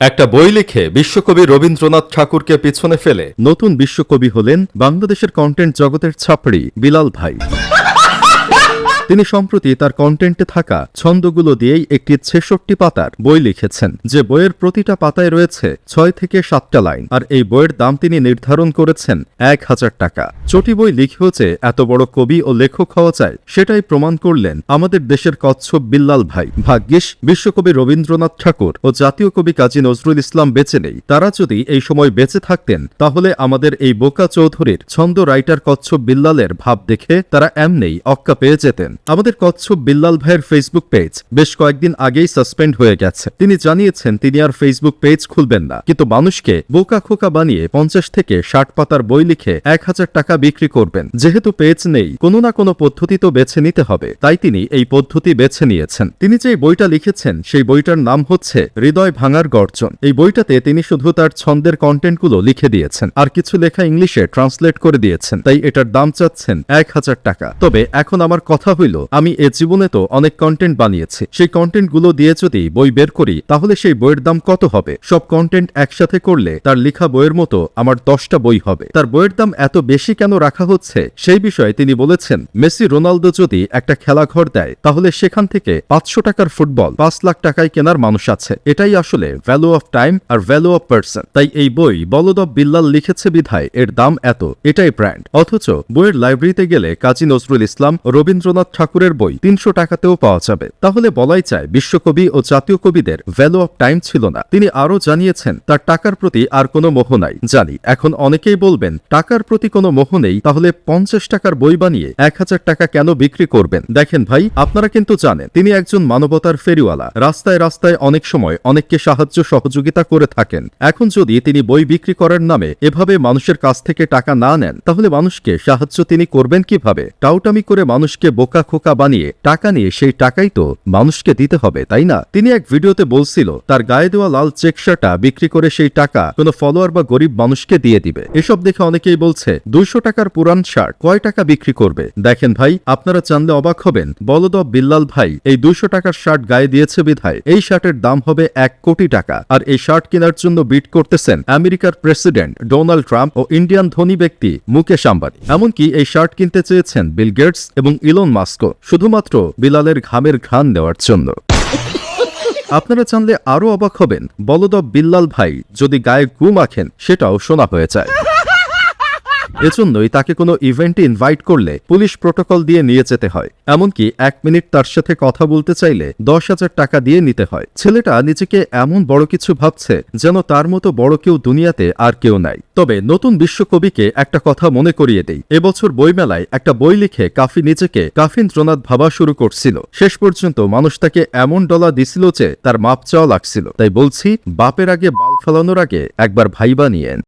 একটা বই লিখে বিশ্বকবি রবীন্দ্রনাথ ঠাকুরকে পিছনে ফেলে নতুন বিশ্বকবি হলেন বাংলাদেশের কন্টেন্ট জগতের ছাপড়ি বিলাল ভাই। তিনি সম্প্রতি তার কন্টেন্টে থাকা ছন্দগুলো দিয়েই একটি ছেষট্টি পাতার বই লিখেছেন, যে বইয়ের প্রতিটা পাতায় রয়েছে ছয় থেকে সাতটা লাইন, আর এই বইয়ের দাম তিনি নির্ধারণ করেছেন এক হাজার টাকা। চটি বই লিখেও যে এত বড় কবি ও লেখক হওয়া যায় সেটাই প্রমাণ করলেন আমাদের দেশের কচ্ছপ বিল্লাল ভাই। ভাগ্যিস, বিশ্বকবি রবীন্দ্রনাথ ঠাকুর ও জাতীয় কবি কাজী নজরুল ইসলাম বেঁচে নেই। তারা যদি এই সময় বেঁচে থাকতেন, তাহলে আমাদের এই বোকা চৌধুরীর ছন্দ রাইটার কচ্ছপ বিল্লালের ভাব দেখে তারা এমনেই অক্কা পেয়ে যেতেন। আমাদের কচ্ছপ বিল্লাল ভাইয়ের ফেসবুক পেজ বেশ কয়েকদিন আগেই সাসপেন্ড হয়ে গেছে। তিনি জানিয়েছেন, তিনি আর ফেসবুক পেজ খুলবেন না। কিন্তু মানুষকে বোকা খোকা বানিয়ে পঞ্চাশ থেকে ষাট পাতার বই লিখে এক হাজার টাকা বিক্রি করবেন। যেহেতু পেজ নেই, কোনো না কোনো পদ্ধতি তো বেছে নিতে হবে। তাই তিনি এই পদ্ধতি বেছে নিয়েছেন। তিনি যে বইটা লিখেছেন, সেই বইটার নাম হচ্ছে হৃদয় ভাঙার গর্জন। এই বইটাতে তিনি শুধু তার ছন্দের কন্টেন্টগুলো লিখে দিয়েছেন, আর কিছু লেখা ইংলিশে ট্রান্সলেট করে দিয়েছেন। তাই এটার দাম চাচ্ছেন এক হাজার টাকা। তবে এখন আমার কথা হইল, আমি এ জীবনে তো অনেক কন্টেন্ট বানিয়েছি। সেই কন্টেন্টগুলো দিয়ে যদি বই বের করি, তাহলে সেই বইয়ের দাম কত হবে? সব কন্টেন্ট একসাথে করলে তার লেখা বইয়ের মতো আমার দশটা বই হবে। তার বইয়ের দাম এত বেশি কেন রাখা হচ্ছে? সেই বিষয়ে তিনি বলেছেন, মেসি রোনালদো যদি একটা খেলাঘর দেয়, তাহলে সেখান থেকে পাঁচশো টাকার ফুটবল, পাঁচ লাখ টাকায় কেনার মানুষ আছে। এটাই আসলে ভ্যালু অফ টাইম আর ভ্যালু অফ পার্সন তাই এই বই বলদ অফ বিল্লাল লিখেছে বিধায় এর দাম এত, এটাই ব্র্যান্ড অথচ বইয়ের লাইব্রেরিতে গেলে কাজী নজরুল ইসলাম, রবীন্দ্রনাথ ঠাকুরের বই তিনশো টাকাতেও পাওয়া যাবে। তাহলে বলাই চায় বিশ্বকবি ও জাতীয় কবিদের ভ্যালু অফ টাইম ছিল না। তিনি আরও জানিয়েছেন, তার টাকার প্রতি আর কোনো মোহ নাই। জানি, এখন অনেকেই বলবেন, টাকার প্রতি কোনো মোহ নেই, তাহলে পঞ্চাশ টাকার বই বানিয়ে এক হাজার টাকা কেন বিক্রি করবেন? দেখেন ভাই, আপনারা কিন্তু জানেন, তিনি একজন মানবতার ফেরিওয়ালা। রাস্তায় রাস্তায় অনেক সময় অনেককে সাহায্য সহযোগিতা করে থাকেন। এখন যদি তিনি বই বিক্রি করার নামে এভাবে মানুষের কাছ থেকে টাকা না নেন, তাহলে মানুষকে সাহায্য তিনি করবেন কীভাবে? টাউটামি করে মানুষকে বোকা খোকা বানিয়ে টাকা নিয়ে সেই টাকাই তো মানুষকে দিতে হবে, তাই না? তিনি এক ভিডিওতে বলছিল, তার গায়ে দেওয়া লাল চেক শার্টটা বিক্রি করে সেই টাকা কোনো ফলোয়ার বা গরিব মানুষকে দিয়ে দিবে। এসব দেখে অনেকেই বলছে, দুইশো টাকার পুরান শার্ট কয় টাকা বিক্রি করবে? দেখেন ভাই, আপনারা জানলে অবাক হবেন। বলদব বিল্লাল ভাই, এই দুইশো টাকার শার্ট গায়ে দিয়েছে বিধায়, এই শার্টের দাম হবে এক কোটি টাকা, আর এই শার্ট কেনার জন্য বিট করতেছেন আমেরিকার প্রেসিডেন্ট ডোনাল্ড ট্রাম্প ও ইন্ডিয়ান ধনী ব্যক্তি মুকেশ আম্বানি। এমনকি এই শার্ট কিনতে চেয়েছেন বিল গেটস এবং ইলন মাস্কো। শুধুমাত্র বিলালের ঘামের ঘ্রাণ দেওয়ার জন্য। আপনারা জানলে আরও অবাক হবেন। বলদব বিল্লাল ভাই যদি গায়ে গু মাখেন, সেটাও শোনা হয়ে যায়। এজন্যই তাকে কোনো ইভেন্টে ইনভাইট করলে পুলিশ প্রোটোকল দিয়ে নিয়ে যেতে হয়। এমনকি এক মিনিট তার সাথে কথা বলতে চাইলে দশ হাজার টাকা দিয়ে নিতে হয়। ছেলেটা নিজেকে এমন বড় কিছু ভাবছে যেন তার মতো বড় কেউ দুনিয়াতে আর কেউ নাই। তবে নতুন বিশ্বকবিকে একটা কথা মনে করিয়ে দেই। এবছর বইমেলায় একটা বই লিখে কাফি নিজেকে কাফিন্দ্রনাথ ভাবা শুরু করছিল। শেষ পর্যন্ত মানুষ তাকে এমন ডলা দিছিল যে তার মাপ চাওয়া লাগছিল। তাই বলছি, বাপের আগে বাল ফেলানোর আগে একবার ভাইবা নিয়েন।